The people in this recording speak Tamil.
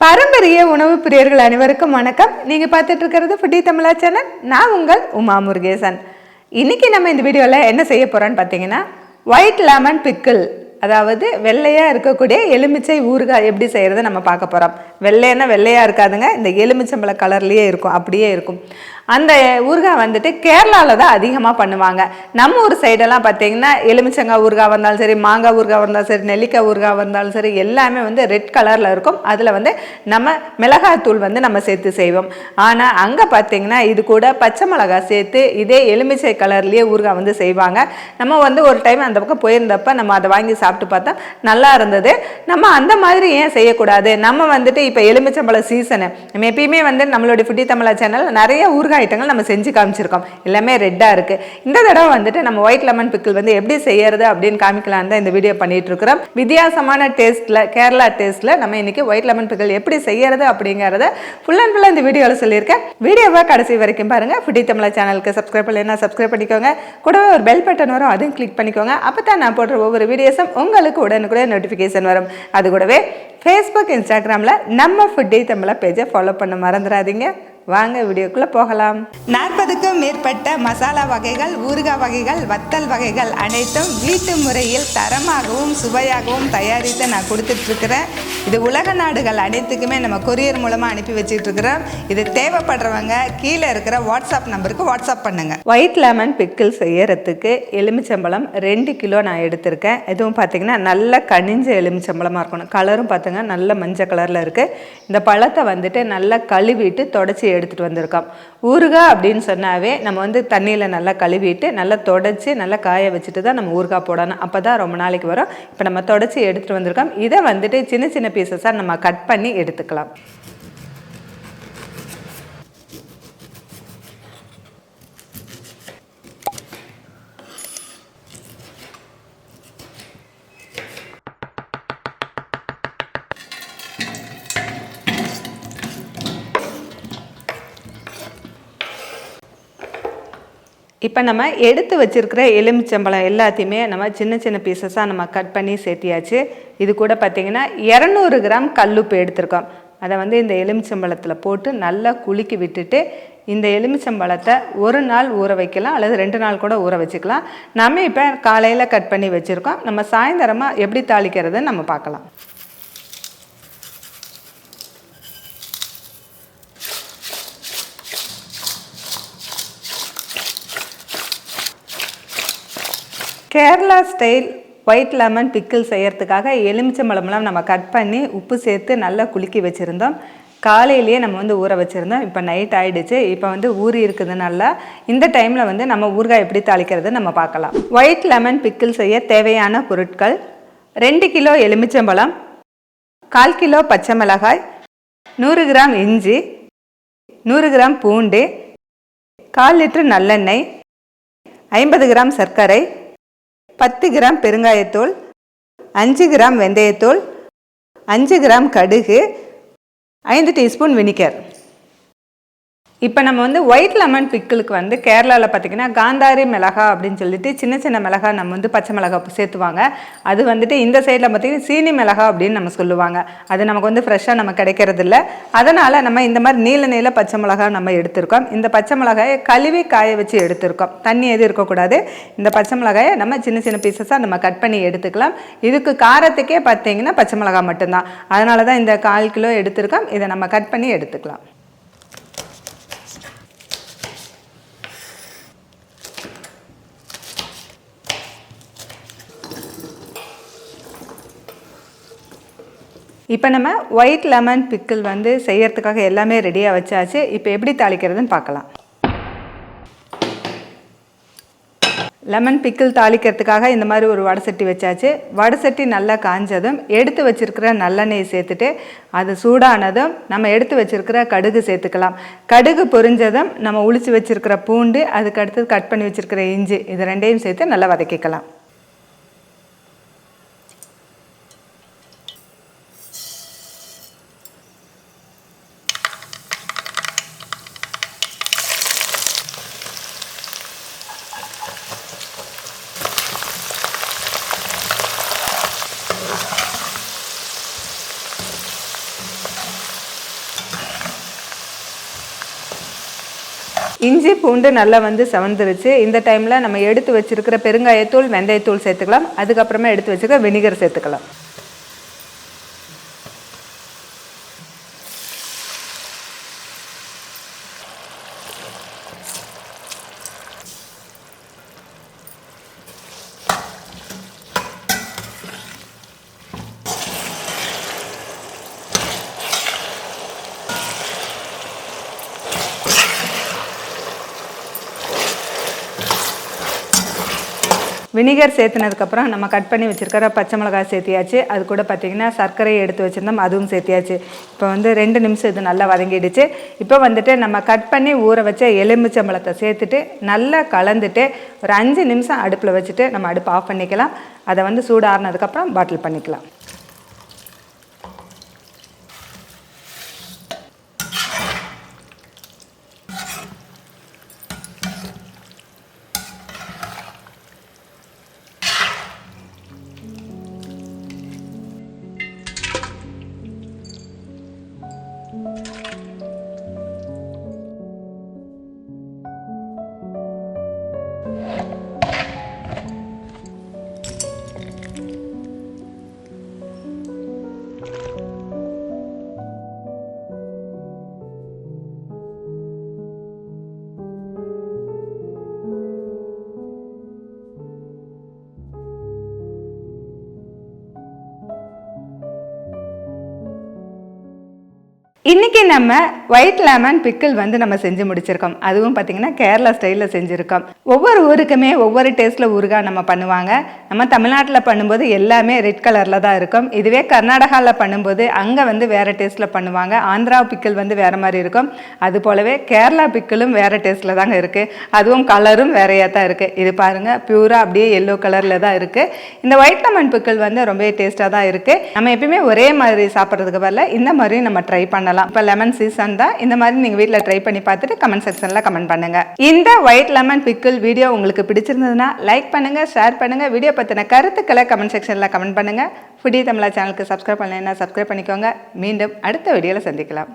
பாரம்பரிய உணவு பிரியர்கள் அனைவருக்கும் வணக்கம். நீங்கள் பார்த்துட்டு இருக்கிறது ஃபுட்டி தமிழா சேனல் நான் உங்கள் உமா முருகேசன். இன்னைக்கு நம்ம இந்த வீடியோவில் என்ன செய்ய போகிறோன்னு பார்த்தீங்கன்னா ஒயிட் லெமன் பிக்கிள் அதாவது வெள்ளையாக இருக்கக்கூடிய எலுமிச்சை ஊறுகாய் எப்படி செய்கிறத நம்ம பார்க்க போகிறோம் வெள்ளைன்னா வெள்ளையாக இருக்காதுங்க. இந்த எலுமிச்சம்பழ கலர்லேயே இருக்கும் அப்படியே இருக்கும். அந்த ஊறுகாய் வந்துட்டு கேரளாவில் தான் அதிகமாக பண்ணுவாங்க. நம்ம ஊர் சைடெல்லாம் பார்த்தீங்கன்னா எலுமிச்சங்காய் ஊறுகாய் வந்தாலும் சரி மாங்காய் ஊறுகாய் வந்தாலும் சரி நெல்லிக்காய் ஊறுகாய் வந்தாலும் சரி எல்லாமே வந்து ரெட் கலரில் இருக்கும். அதில் வந்து நம்ம மிளகாய்த்தூள் வந்து நம்ம சேர்த்து செய்வோம். ஆனால் அங்கே பார்த்தீங்கன்னா இது கூட பச்சை மிளகாய் சேர்த்து இதே எலுமிச்சை கலர்லேயே ஊறுகாய் வந்து செய்வாங்க. நம்ம வந்து ஒரு டைம் அந்த பக்கம் போயிருந்தப்ப நம்ம அதை வாங்கி சாப்பிட்டு பார்த்தா நல்லா இருந்தது. நம்ம அந்த மாதிரி ஏன் செய்யக்கூடாது? நம்ம வந்துட்டு இப்போ எலுமிச்சம்பழ சீசனு நம்ம எப்பயுமே வந்து நம்மளுடைய ஃபுட்டி தமிழா சேனல் நிறைய ஊறுகாய் ஐட்டங்கள் நம்ம செஞ்சு காமிச்சிருக்கோம். எல்லாமே ரெட்டாக இருக்குது இந்த தடவை வந்துட்டு நம்ம ஒயிட் லெமன் பிக்கிள் வந்து எப்படி செய்யறது அப்படின்னு காமிக்கலாம் தான் இந்த வீடியோ பண்ணிட்டு இருக்கிறோம். வித்தியாசமான டேஸ்ட்டில் கேரளா டேஸ்ட்டில் நம்ம இன்னைக்கு ஒயிட் லெமன் பிக்கிள் எப்படி செய்யறது அப்படிங்கிறத ஃபுல் அண்ட் ஃபுல்லாக இந்த வீடியோவில் சொல்லியிருக்கேன். வீடியோவை கடைசி வரைக்கும் பாருங்க. ஃபுட்டி தமிழா சேனலுக்கு சப்ஸ்கிரைப் பண்ணலைன்னா சப்ஸ்கிரைப் பண்ணிக்கோங்க. கூடவே ஒரு பெல் பட்டன் வரும் அதையும் கிளிக் பண்ணிக்கோங்க. அப்போ தான் நான் போடுற ஒவ்வொரு வீடியோஸும் உங்களுக்கு உடனுக்குடன் நோட்டிஃபிகேஷன் வரும். அது கூடவே ஃபேஸ்புக் இன்ஸ்டாகிராமில் நம்ம ஃபுட்டி தமிழா பேஜை ஃபாலோ பண்ண மறந்துடாதீங்க. வாங்க வீடியோக்குள்ளே போகலாம். நாற்பதுக்கும் மேற்பட்ட மசாலா வகைகள் ஊறுகாய் வகைகள் வத்தல் வகைகள் அனைத்தும் வீட்டு முறையில் தரமாகவும் சுவையாகவும் தயாரித்து நான் கொடுத்துட்ருக்குறேன். இது உலக நாடுகள் அனைத்துக்குமே நம்ம கொரியர் மூலமாக அனுப்பி வச்சிட்ருக்குறோம். இது தேவைப்படுறவங்க கீழே இருக்கிற வாட்ஸ்அப் நம்பருக்கு வாட்ஸ்அப் பண்ணுங்க. ஒயிட் லெமன் பிக்கிள் செய்யறதுக்கு எலுமிச்சம்பழம் ரெண்டு கிலோ நான் எடுத்திருக்கேன். இதுவும் பார்த்தீங்கன்னா நல்ல கனிஞ்ச எலுமிச்சம்பழமாக இருக்கணும். கலரும் பார்த்துங்க நல்ல மஞ்சள் கலரில் இருக்குது இந்த பழத்தை வந்துட்டு நல்லா கழுவிட்டு தொடச்சி எடுத்துகிட்டு வந்திருக்கோம். ஊறுகாய் அப்படின்னு சொன்னாவே நம்ம வந்து தண்ணியில் நல்லா கழுவிட்டு நல்லா தொடச்சி நல்லா காய வச்சுட்டு தான் நம்ம ஊறுகாய் போடணும். அப்போ தான் ரொம்ப நாளைக்கு வரும். இப்போ நம்ம தொடச்சி எடுத்துகிட்டு வந்திருக்கோம். இதை வந்துட்டு சின்ன சின்ன பீசஸாக நம்ம கட் பண்ணி எடுத்துக்கலாம். இப்போ நம்ம எடுத்து வச்சுருக்கிற எலுமிச்சம்பழம் எல்லாத்தையுமே நம்ம சின்ன சின்ன பீசஸாக நம்ம கட் பண்ணி சேர்த்தியாச்சு. இது கூட பார்த்திங்கன்னா இரநூறு கிராம் கல்லுப்பு எடுத்திருக்கோம். அதை வந்து இந்த எலுமிச்சம்பழத்தில் போட்டு நல்லா குலுக்கி விட்டுட்டு இந்த எலுமிச்சம்பழத்தை ஒரு நாள் ஊற வைக்கலாம் அல்லது ரெண்டு நாள் கூட ஊற வச்சுக்கலாம். நம்ம இப்போ காலையில் கட் பண்ணி வச்சுருக்கோம். நம்ம சாயந்தரமாக எப்படி தாளிக்கிறதுன்னு நம்ம பார்க்கலாம். Kerala style white lemon pickle செய்யறதுக்காக எலுமிச்சம்பழம்லாம் நம்ம கட் பண்ணி உப்பு சேர்த்து நல்லா குலுக்கி வச்சுருந்தோம். காலையிலேயே நம்ம வந்து ஊற வச்சுருந்தோம். இப்போ நைட் ஆகிடுச்சு இப்போ வந்து ஊறி நல்லா. இந்த டைமில் வந்து நம்ம ஊறுகாய் எப்படி தாளிக்கிறது நம்ம பார்க்கலாம். ஒயிட் லெமன் பிக்கிள் செய்ய தேவையான பொருட்கள் ரெண்டு கிலோ எலுமிச்சம்பழம் கால் கிலோ பச்சை மிளகாய் நூறு கிராம் இஞ்சி நூறு கிராம் பூண்டு கால் லிட்டர் நல்லெண்ணெய் ஐம்பது கிராம் சர்க்கரை பத்து கிராம் பெருங்காயத்தூள் அஞ்சு கிராம் வெந்தயத்தூள் அஞ்சு கிராம் கடுகு ஐந்து டீஸ்பூன் வினிகர். இப்போ நம்ம வந்து ஒயிட் லெமன் பிக்கிளுக்கு வந்து கேரளாவில் பார்த்திங்கன்னா காந்தாரி மிளகா அப்படின்னு சொல்லிட்டு சின்ன சின்ன மிளகா நம்ம வந்து பச்சை மிளகா சேர்த்துவாங்க. அது வந்துட்டு இந்த சைடில் பார்த்திங்கன்னா சீனி மிளகா அப்படின்னு நம்ம சொல்லுவாங்க. அது நமக்கு வந்து ஃப்ரெஷ்ஷாக நம்ம கிடைக்கிறது இல்லை அதனால் நம்ம இந்த மாதிரி நீல நீல பச்சை மிளகா நம்ம எடுத்திருக்கோம். இந்த பச்சை மிளகாயை கழுவி காய வச்சு எடுத்திருக்கோம். தண்ணி எதுவும் இருக்கக்கூடாது. இந்த பச்சை மிளகாயை நம்ம சின்ன சின்ன பீசஸாக நம்ம கட் பண்ணி எடுத்துக்கலாம். இதுக்கு காரத்துக்கே பார்த்தீங்கன்னா பச்சை மிளகா மட்டும்தான். அதனால தான் இந்த கால் கிலோ எடுத்திருக்கோம். இதை நம்ம கட் பண்ணி எடுத்துக்கலாம். இப்போ நம்ம ஒயிட் லெமன் பிக்கிள் வந்து செய்யறதுக்காக எல்லாமே ரெடியாக வச்சாச்சு. இப்போ எப்படி தாளிக்கிறதுன்னு பார்க்கலாம். லெமன் பிக்கிள் தாளிக்கிறதுக்காக இந்த மாதிரி ஒரு வடை சட்டி வச்சாச்சு. வடை சட்டி நல்லா காஞ்சதும் எடுத்து வச்சிருக்கிற நல்லெண்ணெய் சேர்த்துட்டு அது சூடானதும் நம்ம எடுத்து வச்சிருக்கிற கடுகு சேர்த்துக்கலாம். கடுகு பொரிஞ்சதும் நம்ம உளிச்சு வச்சிருக்கிற பூண்டு அதுக்கு அடுத்தது கட் பண்ணி வச்சிருக்கிற இஞ்சி இது ரெண்டையும் சேர்த்து நல்லா வதக்கிக்கலாம். இஞ்சி பூண்டு நல்லா வந்து சவந்துருச்சு. இந்த டைமில் நம்ம எடுத்து வச்சுருக்கிற பெருங்காயத்தூள் வெந்தயத்தூள் சேர்த்துக்கலாம். அதுக்கப்புறமா எடுத்து வச்சுருக்க வினிகர் சேர்த்துக்கலாம். வினிகர் சேர்த்துனதுக்கப்புறம் நம்ம கட் பண்ணி வச்சுருக்கிற பச்சை மிளகாய் சேர்த்தியாச்சு. அது கூட பார்த்திங்கன்னா சர்க்கரையை எடுத்து வச்சுருந்தோம். அதுவும் சேர்த்தியாச்சு. இப்போ வந்து ரெண்டு நிமிஷம் இது நல்லா வதங்கிடுச்சு. இப்போ வந்துட்டு நம்ம கட் பண்ணி ஊற வச்ச எலுமிச்சம்பழத்தை சேர்த்துட்டு நல்லா கலந்துட்டு ஒரு அஞ்சு நிமிஷம் அடுப்பில் வச்சுட்டு நம்ம அடுப்பு ஆஃப் பண்ணிக்கலாம். அதை வந்து சூடாறினதுக்கப்புறம் பாட்டில் பண்ணிக்கலாம். இன்றைக்கி நம்ம ஒயிட் லெமன் பிக்கிள் வந்து நம்ம செஞ்சு முடிச்சிருக்கோம். அதுவும் பார்த்திங்கன்னா கேரளா ஸ்டைலில் செஞ்சுருக்கோம். ஒவ்வொரு ஊருக்குமே ஒவ்வொரு டேஸ்ட்டில் ஊறுகாய் நம்ம பண்ணுவாங்க. நம்ம தமிழ்நாட்டில் பண்ணும்போது எல்லாமே ரெட் கலரில் தான் இருக்கும். இதுவே கர்நாடகாவில் பண்ணும்போது அங்கே வந்து வேறு டேஸ்ட்டில் பண்ணுவாங்க. ஆந்திரா பிக்கிள் வந்து வேறு மாதிரி இருக்கும். அது போலவே கேரளா பிக்கிளும் வேறு டேஸ்ட்டில் தாங்க இருக்குது அதுவும் கலரும் வேறையாக தான் இருக்குது இது பாருங்கள் பியூராக அப்படியே எல்லோ கலரில் தான் இருக்குது இந்த ஒயிட் லெமன் பிக்கிள் வந்து ரொம்பவே டேஸ்ட்டாக தான் இருக்குது நம்ம எப்பயுமே ஒரே மாதிரி சாப்பிட்றதுக்கு பதில் இந்த மாதிரியும் நம்ம ட்ரை பண்ணலாம். இப்போ லெமன் சீசன் தான் இந்த மாதிரி நீங்கள் வீட்டில் ட்ரை பண்ணி பார்த்துட்டு கமெண்ட் செக்ஷனில் கமெண்ட் பண்ணுங்கள் இந்த ஒயிட் லெமன் பிக்கிள் வீடியோ உங்களுக்கு பிடிச்சிருந்ததுன்னா லைக் பண்ணுங்கள் ஷேர் பண்ணுங்கள் வீடியோ பற்றின கருத்துக்களை கமெண்ட் செக்ஷனில் கமெண்ட் பண்ணுங்கள் ஃபுடி தமிழா சேனலுக்கு சப்ஸ்கிரைப் பண்ணலைன்னா சப்ஸ்கிரைப் பண்ணிக்கோங்க. மீண்டும் அடுத்த வீடியோவில் சந்திக்கலாம்.